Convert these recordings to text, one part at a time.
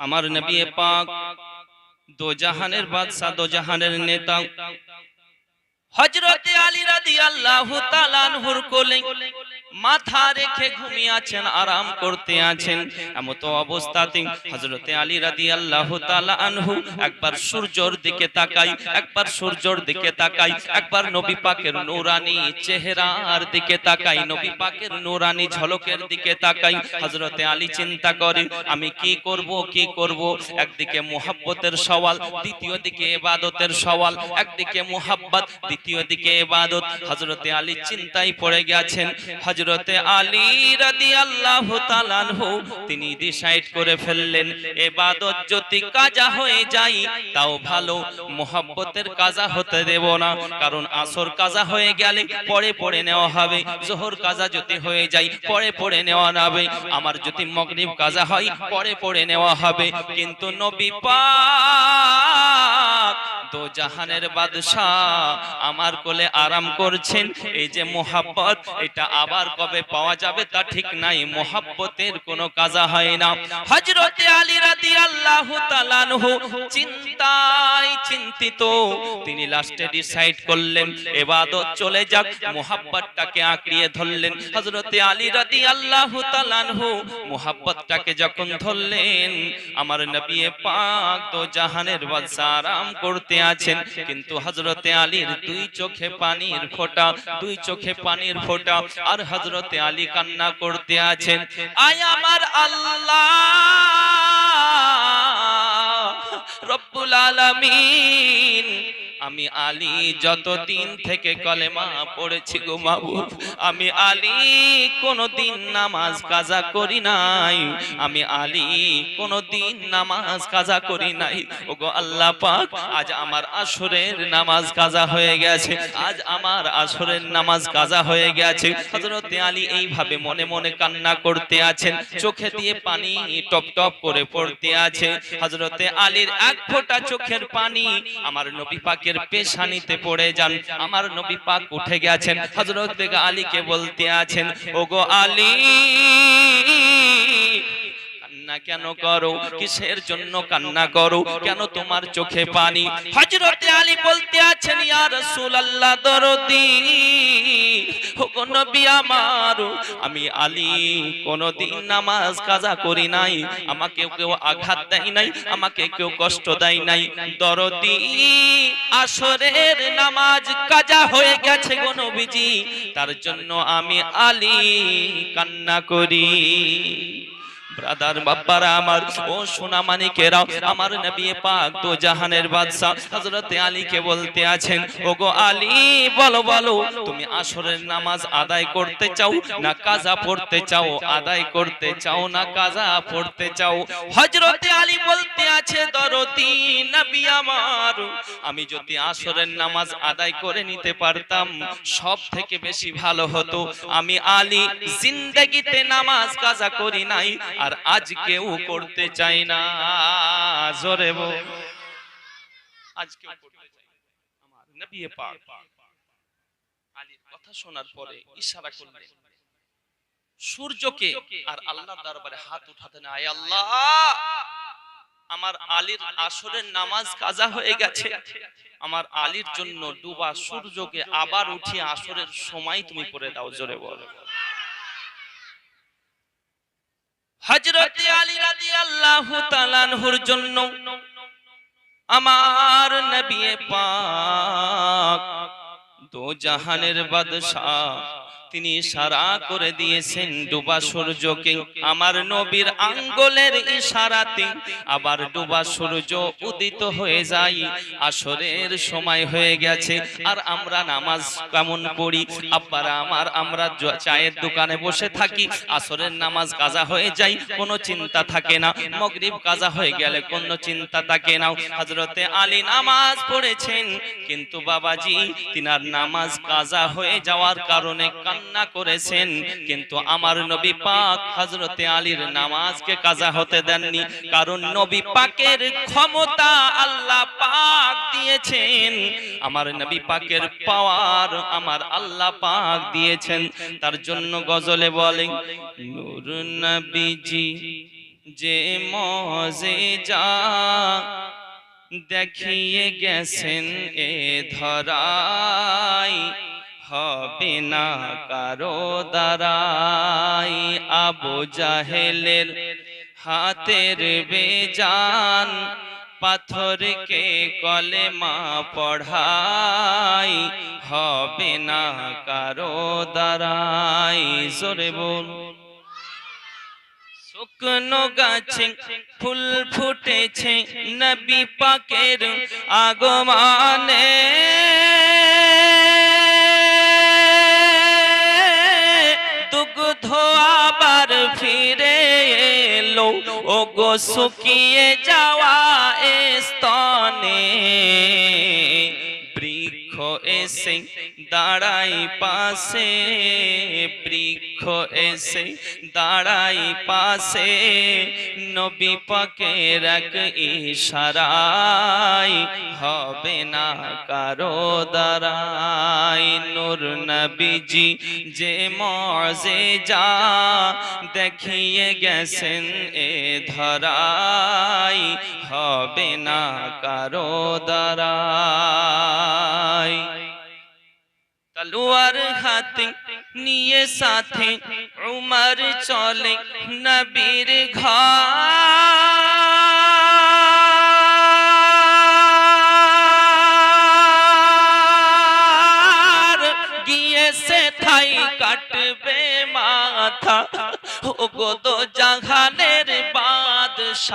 আমার নবী পাক দো জাহানের বাদশাহ দো জাহানের নেতা হযরতে আলী রাদিয়াল্লাহু তাআলা আনহুর কোলে মাথা রেখে ঘুমিয়ে আছেন, আরাম করতে আছেন। এমত অবস্থাতে হজরতে আলী রাদিয়াল্লাহু তাআলা আনহু একবার সূর্যর দিকে তাকাই, একবার সূর্যর দিকে তাকাই, একবার নবী পাকের নূরানি চেহারার দিকে তাকাই, নবী পাকের নূরানি ঝলকের দিকে তাকাই। হজরতে আলী চিন্তা করে, আমি কি করব কি করব? একদিকে মুহাব্বতের সওয়াল, দ্বিতীয় দিকে ইবাদতের সওয়াল, একদিকে মুহাব্বত, দ্বিতীয় দিকে ইবাদত। হযরতে আলী চিন্তায় পড়ে গেছেন হযরতে আলী রাদিয়াল্লাহু তাআলা আনহু তিনি ডিসাইড করে ফেললেন ইবাদত যদি কাজা হয়ে যায় তাও ভালো মুহাব্বতের কাজা হতে দেব না কারণ আসর কাজা হয়ে গেলে পরে পড়ে নেওয়া হবে জোহর কাজা যদি হয়ে যায় পরে পড়ে নেওয়া হবে আমার যদি মগরিব কাজা হয় পরে পরে নেওয়া হবে কিন্তু নবী পাক তো জাহানের বাদশাহ আমার কোলে আরাম করছেন এই যে মোহাব্বত এটা আবার কবে পাওয়া যাবে তা ঠিক নাই মোহাব্বতের কোনো কাজা হয় না। হযরতে আলী তাআলা আনহু চিন্তায় চিন্তিত। তিনি লাস্টে ডিসাইড করলেন ইবাদত চলে যাক মোহাব্বতটাকে আঁকড়িয়ে ধরলেন। হযরতে আলী রাদিয়াল্লাহু তাআলা আনহু মোহাব্বতটাকে যখন ধরলেন আমার নবী পাক তো জাহানের বাদশা আরাম করতে আছেন কিন্তু হযরতে আলীর দুই চোখে পানির ফোঁটা দুই চোখে পানির ফোঁটা। আর হযরতে আলী কান্না করতে আছেন। আয় আমার আল্লাহ রব্বুল আলামিন। আমি আলী যতদিন থেকে কলেমা পড়েছি গো মাবুদ আমি আলী কোনদিন নামাজ কাজা করি নাই। আমি আলী কোনদিন নামাজ কাজা করি নাই। ওগো আল্লাহ পাক আজ আমার আসরের নামাজ কাজা হয়ে গেছে। আজ আমার আসরের নামাজ কাজা হয়ে গেছে। হযরত আলী এইভাবে মনে মনে কান্না করতে আছেন। চোখে দিয়ে পানি টপ টপ করে পড়তে আছে। হযরতে আলীর এক ফোঁটা চোখের পানি আমার নবী পাকের পেশানিতে পড়ে যান। আমার নবী পাক উঠে গেছেন। হযরত বেগা আলীকে বলতে আছেন, ওগো আলী কেন করো? কিসের জন্য কান্না করো? কেন তোমার চোখে পানি? হযরতে আলী বলতে আছেন, ইয়া রাসূলুল্লাহ, দরদি। ওগো নবী আমার, আমি আলী কোনদিন নামাজ কাজা করি নাই। আমাকে কেউ আঘাত দেয় নাই, আমাকে কেউ কষ্ট দেয় নাই। দরদি, আসরের নামাজ কাজা হয়ে গেছে গো নবীজি। তার জন্য আমি আলী কান্না করি। ব্রাদার, বাপ্পারা আমার, ও সোনা মানিকেরা আমার নবী পাক তো জাহানের বাদশা হযরত আলীকে বলতে আছেন, ওগো আলী, বলো বলো, তুমি আসরের নামাজ আদায় করতে চাও না কাজা পড়তে চাও? আদায় করতে চাও না কাজা পড়তে চাও? হযরত আলী বলতে আছে, দরদি নবী আমার, আমি যদি আসরের নামাজ আদায় করে নিতে পারতাম, সব থেকে বেশি ভালো হতো। আমি আলী, জিন্দেগিতে নামাজ কাজা করি নাই আর আজকেও করতে চাই না। জোরে বল। আজকেও করতে চাই না। আমার নবী পাক আলীর কথা শোনার পরে ইশারা করলেন, সূর্যকে আর আল্লাহর দরবারে হাত উঠাতে না, আয় আল্লাহ। আমার আলীর আসরের নামাজ কাজা হয়ে গেছে। আমার আলীর জন্য ডুবা সূর্যকে আবার উঠিয়ে আসরের সময় তুমি করে দাও, জোরে বল। হযরত আলী রাজি আল্লাহ তালানহুর জন্য আমার নবী পাক দো জাহানের বাদশাহ তিনি ইশারা করে দিয়েছেন ডুবা সূর্যকে। আমার নবীর আঙ্গুলের ইশারাতে আবার ডুবা সূর্য উদিত হয়ে যায়। আসরের সময় হয়ে গেছে, আর আমরা নামাজ কেমন পড়ি? আব্বারা আমার, আমরা চায়ের দোকানে বসে থাকি, আসরের নামাজ কাজা হয়ে যায়, কোনো চিন্তা থাকে না। মগরিব কাজা হয়ে গেলে কোনো চিন্তা থাকে না। হযরতে আলী নামাজ পড়েছেন, কিন্তু বাবাজি, তিনার নামাজ কাজা হয়ে যাওয়ার কারণে কান্না করেছেন, কিন্তু আমার নবী পাক হযরতে আলীর নামাজকে কাজা হতে দেননি, কারণ নবী পাকের ক্ষমতা আল্লাহ পাক দিয়েছেন। আমার নবী পাকের পাওয়ার আমার আল্লাহ পাক দিয়েছেন, তার জন্য গজলে বলেন নূর নবীজি, যে মজে যা দেখিয়ে গেছেন এ ধরাই হবে না কারও দ্বারাই। আবু জাহেলের হাতের বেজান, পাথরকে কলেমা পড়াই। হবে না কারও দ্বারাই। জোরে বল শুকনো গাছে ফুল ফুটেছে নবী পাকের আগমানে। এলো ও গো শুকিয়ে যাওয়া স্তনে বৃক্ষ এসে দাঁড়াই পাশে, বৃক্ষ এসে দাঁড়াই পাশে, নবী পাকের এক ইশারাই হবে না কারও দাঁড়াই নূর নবীজি যে মজে যা দেখিয়ে গেছেন এ ধরাই হবে না কারও দাঁড়াই তলোয়ার হাতে নিয়ে সাথে উমর চলে নবীর ঘর। গিয়ে সে থাই কাটবে মাথা। ও গোদ জাহানের বাদশার।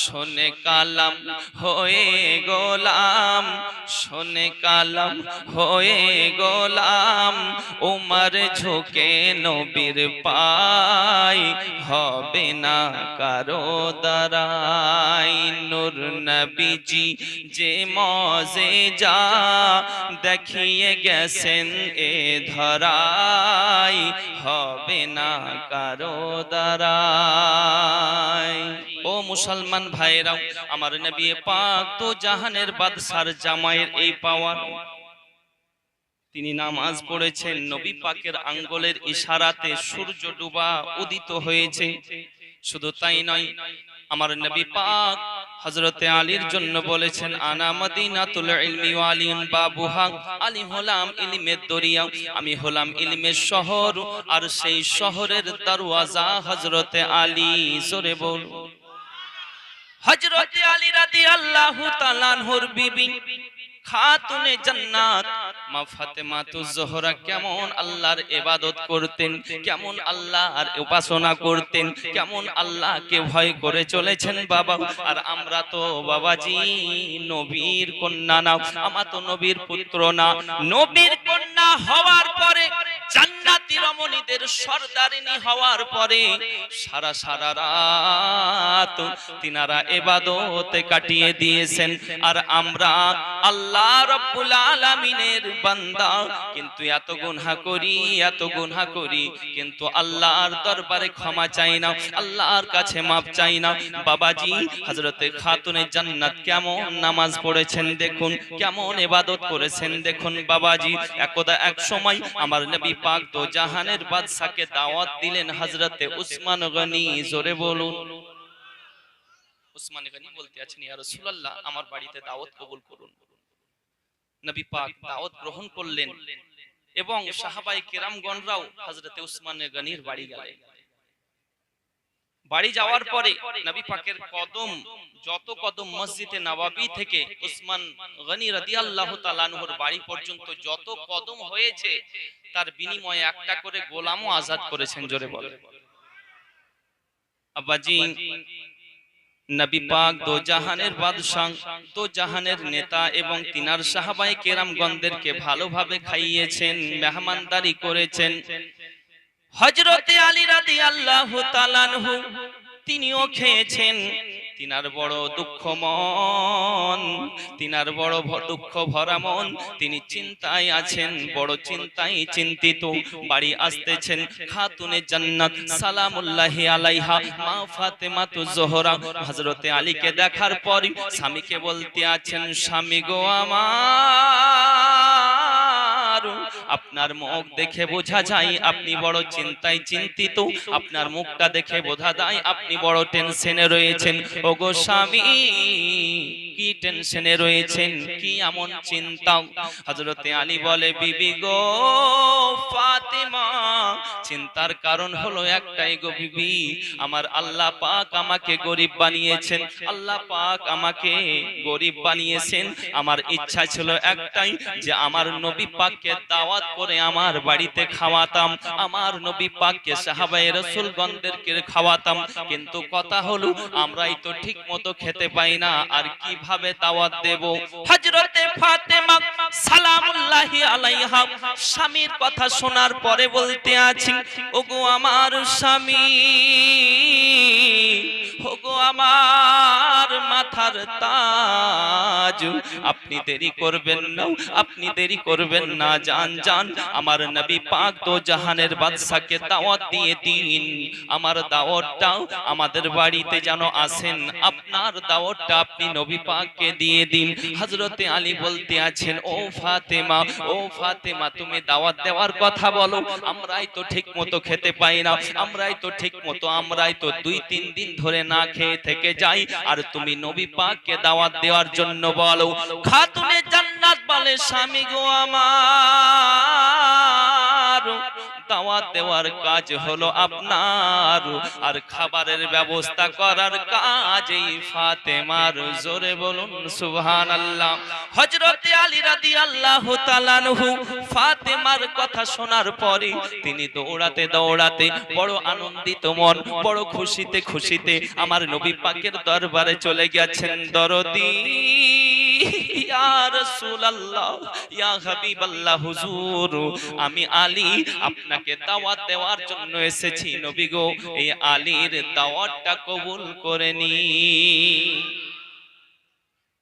শোনে কালাম, হয়ে গোলাম। শোনে কালাম, হয়ে গোলাম, উমর ঝুঁকে নবীর পাই, হবে না কারও দাঁড়াই নূর নবীজি যে মজে যা, দেখিয়ে গেছেন এ ধরাই, হবে না কারও দাঁড়াই ও মুসলমান ভাইরাও আমার নবী পাক তো জাহানের বাদশার জামাইয়ের এই পাওয়ার। তিনি নামাজ পড়েছেন, নবী পাকের আঙ্গুলের ইশারাতে সূর্য ডুবা উদিত হয়েছে। শুধু তাই নয়, আমার নবী পাক হযরতে আলীর জন্য বলেছেন, আনা মদিনাতুল ইলমি ওয়া আলিউন বাবুহা, আলী হলাম ইলমের দরিয়া, আমি হলাম ইলমের শহর, আর সেই শহরের দরওয়াজা হযরতে আলী, জোরে বল। হযরতে আলী রাদিয়াল্লাহু তাআলা আনহুর বিবি খাতুনে জান্নাত। মা কেমন আল্লাহর ইবাদত করতেন, কেমন আল্লাহর উপাসনা করতেন, কেমন আল্লাহকে ভয় করে চলেছেন বাবা। আর আমরা তো বাবাজি, নবীর কন্যা না, আমার তো নবীর পুত্র না। নবীর কন্যা হওয়ার পরে রমণীদের সর্দারিনী হওয়ার পরে সারা সারা রাত তিনারা এবাদতে কাটিয়ে দিয়েছেন। আর আমরা আল্লাহ রব্বুল আলামিনের বান্দা, কিন্তু এত গুনাহ করি, এত গুনাহ করি, কিন্তু আল্লাহর দরবারে ক্ষমা চাই না, আল্লাহর কাছে মাপ চাই না। বাবাজি, হযরতে খাতুনে জান্নাত কেমন নামাজ পড়েছেন দেখুন, কেমন ইবাদত করেছেন দেখুন বাবাজি। একদা এক সময় আমার নবী পাক তো জাহানের বাদশাকে দাওয়াত দিলেন হযরতে উসমান গনি, জোরে বলুন। উসমান গনি বলতে আছেন, ইয়া রাসূলুল্লাহ, আমার বাড়িতে দাওয়াত কবুল করুন। নবী পাক দাওয়াত গ্রহণ করলেন এবং সাহাবাই কেরামগণরাও হযরতে উসমান গনির বাড়ি গেলেন। বাড়ি যাওয়ার পরে নবী পাকের কদম যত কদম মসজিদে নবাবী থেকে উসমান গনি রাদিয়াল্লাহু তাআলা আনহুর বাড়ি পর্যন্ত যত কদম হয়েছে তার বিনিময়ে একটা করে গোলামও আজাদ করেছেন জোরে বলে। আব্বাজি নবী পাক দো জাহানের বাদশাহ দো জাহানের নেতা এবং তিনার সাহাবাই কেরামগণদেরকে ভালোভাবে খাইয়েছেন মেহমানদারি করেছেন। হজরতে আলী রাদিয়াল্লাহু তাআলা আনহু, তিনিও খেয়েছেন। তিনার বড় দুঃখ মন, তিনার বড় দুঃখ ভরা মন, তিনি চিন্তায় আছেন, বড় চিন্তায় চিন্তিত। বাড়ি আসতেছেন খাতুনে জান্নাত, সালামুল্লাহি আলাইহা, মা ফাতেমা তু জোহরা। হযরতে আলীকে দেখার পর স্বামীকে বলতে আছেন, স্বামী গো আমার। আপনার মুখ দেখে বোঝা যায় আপনি বড় চিন্তায় চিন্তিত আপনার মুখটা দেখে বোঝা যায় আপনি বড় টেনশনে রয়েছেন। ওগো স্বামী কি টেনশনে রয়েছেন? কি এমন চিন্তা? হযরতে আলী বলে বিবি গো ফাতেমা চিন্তার কারণ হলো একটাই গো বিবি আমার আল্লাহ পাক আমাকে গরিব বানিয়েছেন। আল্লাহ পাক আমাকে গরিব বানিয়েছেন। আমার ইচ্ছা ছিল একটাই যে আমার নবী পাককে দাওয়াত করে আমার বাড়িতে খাওয়াতাম, আমার নবী পাককে সাহাবায়ে রাসূলগণদেরকে খাওয়াতাম। কিন্তু কথা হলো, আমরাই তো ঠিক মতো খেতে পাই না, আর কীভাবে দাওয়াত দেব? হযরতে ফাতেমা সালামুল্লাহি আলাইহা, স্বামীর কথা শোনার পরে বলতে আছি, ওগো আমার স্বামী, ওগো আমার মাথার তাজ, আপনি দেরি করবেন না, আপনি দেরি করবেন না জান জান আমার নবী পাক তো জাহানের বাদশাকে দাওয়াত দিয়ে দিন, আমার দাওয়াতটাও আমাদের বাড়িতে যেন আসেন, আপনার দাওয়াতটা আপনি নবী পাককে দিয়ে দিন। হযরতে আলী বলতে আছেন ও ফাতেমা ও ফাতেমা তুমি দাওয়াত দেওয়ার কথা বলো। আমরাই তো ঠিক মতো খেতে পাই না। আমরাই তো ঠিক মতো আমরাই তো দুই তিন দিন ধরে না খেয়ে থেকে যাই। আর তুমি নবী পাককে দাওয়াত দেওয়ার জন্য বলো খাতুনে জান্নাত বলে স্বামী গো আমার। দাওয়াত দেওয়ার কাজ হলো আপনার। আর খাবারের ব্যবস্থা করার কাজ এই ফাতেমার। জোরে বলুন, সুবহানাল্লাহ। হযরতে আলী রাদিয়াল্লাহু তাআলা আনহু ফাতেমার কথা শোনার পরে তিনি দৌড়াতে দৌড়াতে বড় আনন্দিত মন, বড় খুশিতে খুশিতে আমার নবী পাকের দরবারে চলে গেছেন দরদি আমি আলী, আপনাকে দাওয়াত দেওয়ার জন্য এসেছি নবী গো। এই আলীর দাওয়াতটা কবুল করে নি।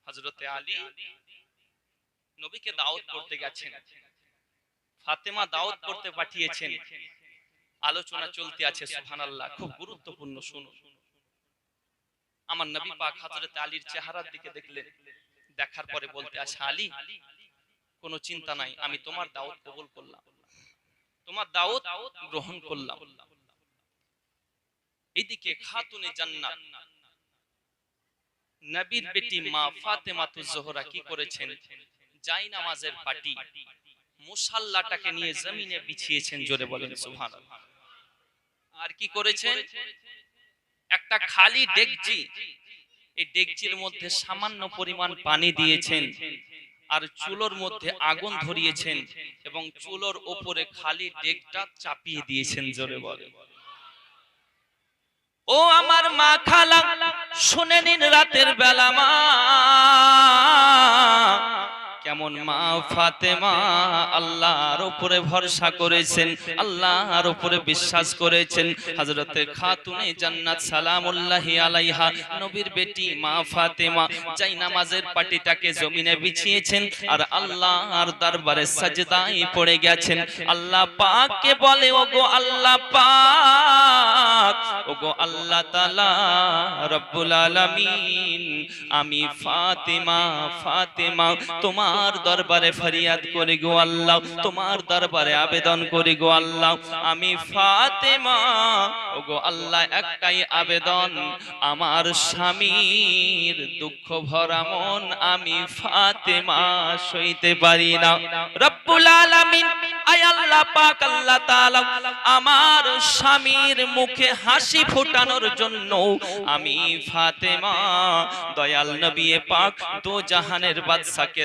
হযরতে আলী নবীকে দাওয়াত করতে গেছেন। ফাতেমা দাওয়াত করতে পাঠিয়েছেন। আলোচনা চলতে আছে, সুবহানাল্লাহ। খুব গুরুত্বপূর্ণ, শুনুন। আমার নবী পাক হযরত আলীর চেহারার দিকে দেখলেন। দেখার পরে বলতে আছে, আলী, কোনো চিন্তা নাই, আমি তোমার দাওয়াত কবুল করলাম। তোমার দাওয়াত গ্রহণ করলাম। এইদিকে খাতুনে জান্নাত। নবীর বেটি মা ফাতেমাতু জোহরা কি করেছেন? জাই নামাজের পাটি। মুসাল্লাটাকে নিয়ে জমিনে বিছিয়েছেন জোরে বলেন সুবহানাল্লাহ। আর কি করেছেন? একটা খালি ডেকচি। এই ডেকচির মধ্যে সামান্য পরিমাণ পানি দিয়েছেন। আর চুলোর মধ্যে আগুন ধরিয়েছেন এবং চুলোর ওপরে খালি ডেকটা চাপিয়ে দিয়েছেন জোরে বলে। ও আমার মা খালা শুনে নিন রাতের বেলা মা। কেমন মা ফাতেমা আল্লাহর উপরে ভরসা করেছেন, আল্লাহর উপরে বিশ্বাস করেছেন। হযরতে খাতুনে জান্নাত সালামুল্লাহি আলাইহা, নবীর বেটি মা ফাতেমা যাই নামাজের পাটিটাকে জমিনে বিছিয়েছেন আর আল্লাহর দরবারে সাজদায় পড়ে গেছেন। আল্লাহ পাককে বলে, ওগো আল্লাহ পাক, ওগো আল্লাহ তাআলা রব্বুল আলামিন, আমি ফাতেমা ফাতেমা, তোমার দরবারে ফরিয়াদ করি গো আল্লাহ, তোমার দরবারে আবেদন করি গো আল্লাহ। আমি ফাতেমা, ওগো আল্লাহ একটাই আবেদন। আমার স্বামীর দুঃখ ভরা মন আমি ফাতেমা সইতে পারি না। রব্বুল আলামিন, আয় আল্লাহ পাক, আল্লাহ তাআলা আমার স্বামীর মুখে হাসি ফোটানোর জন্য আমি ফাতেমা, দয়াল নবী পাক দো জাহানের বাদশাকে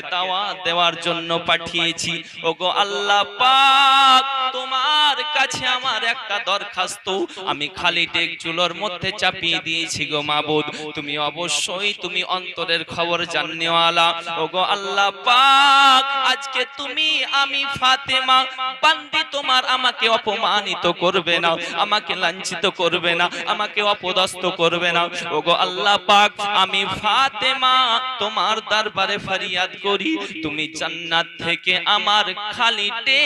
দেওয়ার জন্য পাঠিয়েছি। ওগো আল্লাহ পাক, তোমার কাছে আমার একটা দরখাস্ত। আমি খালি টেক চুলোর মধ্যে চাপিয়ে দিয়েছি গো মাবুদ। তুমি অবশ্যই তুমি অন্তরের খবর জাননেওয়ালা। ওগো আল্লাহ পাক, আজকে তুমি, আমি ফাতেমা, বান্দি তোমার আমাকে অপমানিত করবে না, আমাকে লাঞ্ছিত করবে না, আমাকে অপদস্থ করবে না। ওগো আল্লাহ পাক, আমি ফাতেমা, তোমার দরবারে ফরিয়াদ করি। তুমি জান্নাত থেকে আমার খালিতে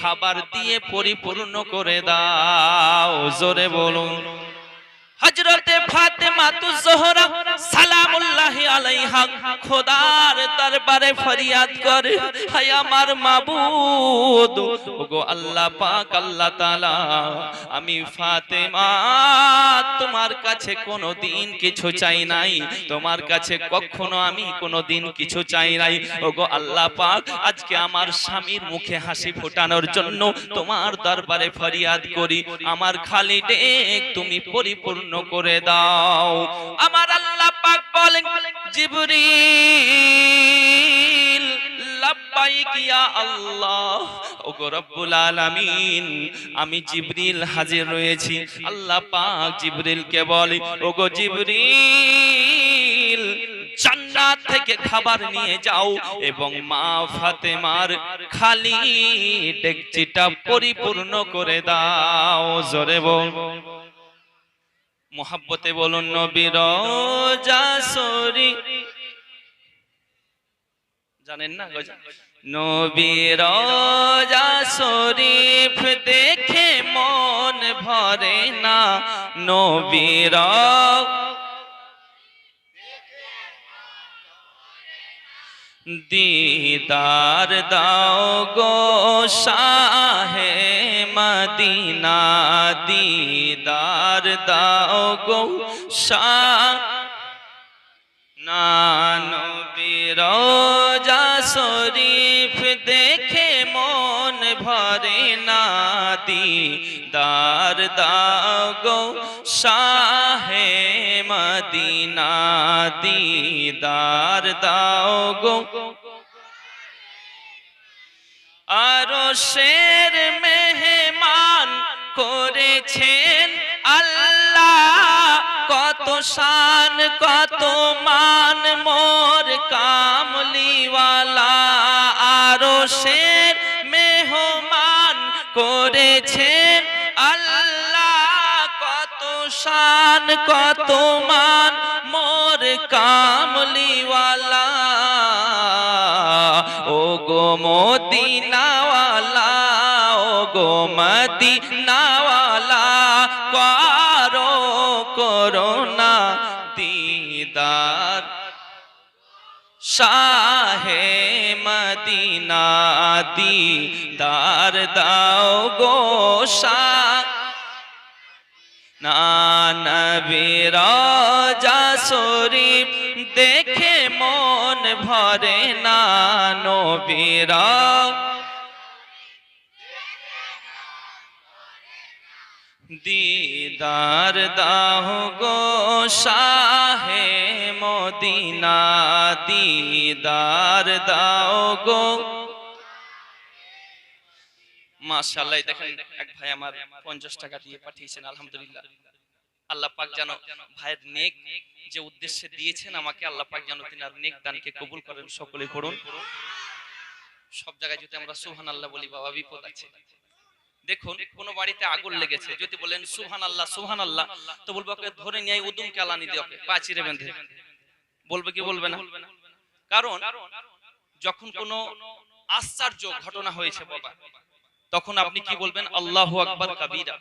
খাবার দিয়ে পরিপূর্ণ করে দাও। জোরে বলুন। হজরতে ফাতেমা তু জোহরা সালামুল্লাহ আলাইহা, খোদার দরবারে ফরিয়াদ করে, হায় আমার মাবুদ। ওগো আল্লাহ পাক, আল্লাহ তাআলা, আমি ফাতেমা, তোমার কাছে কোনোদিন কিছু চাই নাই, তোমার কাছে কখনো আমি কোনোদিন কিছু চাই নাই। ওগো আল্লাহ পাক, আজকে আমার স্বামীর মুখে হাসি ফোটানোর জন্য তোমার দরবারে ফরিয়াদ করি। আমার খালি ডেক তুমি পরিপূর্ণ করে দাও। আমার আল্লাহ পাক বলেন, জিবরিল, লাব্বাইক ইয়া আল্লাহ। ওগো রব্বুল আলামিন, আমি জিবরিল হাজির রয়েছি। আল্লাহ পাক জিবরিলকে বলে, ওগো জিবরিল, জান্নাত থেকে খাবার নিয়ে যাও এবং মা ফাতেমার খালি ডেকচিটা পরিপূর্ণ করে দাও। জোরে বল। মোহাব্বতে বলুন নবীর জাসরি জানেন না নবীর শরীফ দেখে মন ভরে না। নবীর দিদার দাও গো শাহে মদিনা দিদার দাও গো নানবীর যা শরীফ দেখে মন ভরে না দিদার দাও গো শাহে মদিনা দিদার দাও গো। আরও শের মেহমান কত শান, কত মান, মোর কামলিওয়ালা আরও শের মেহমান করেছেন। আল্লাহ কত শান, কত মান, মোর কামলিওয়ালা। ও গো মদিনাওয়ালা ও গো মদিনাওয়ালা করোনা দিদার। শাহে মদিনা দিদার দাও গো শাহ নানবীর দেখে মন ভরে না দিদার দাহ গো শাহে মদিনা, দিদার দাও গো। মাশাআল্লাহ দেখেন এক ভাই আমার পঞ্চাশ টাকা দিয়ে পাঠিয়েছেন, আলহামদুলিল্লাহ। আল্লাহ পাক যেন ভাইয়ের নেক যে উদ্দেশ্যে দিয়েছেন, আমাকে আল্লাহ পাক যেন তিনি আর নেক দানকে কবুল করেন, সকলে পড়ুন সব জায়গায় যদি আমরা সুহান আল্লাহ বলি, বাবা, বিপদ আছে। দেখুন, কোন বাড়িতে আগুন লেগেছে। যদি বলেন সুহান আল্লাহ সুহান আল্লাহ তো বলব, ওকে, ধরে নিয়ে উদুম কেলানি দিয়ে ওকে পাচিরে বেঁধে। বলবে কি, বলবে না? কারণ, যখন কোনো আশ্চর্য ঘটনা হয়েছে, বাবা, তখন আপনি কি বলবেন? আল্লাহ আকবর, কাবীরা।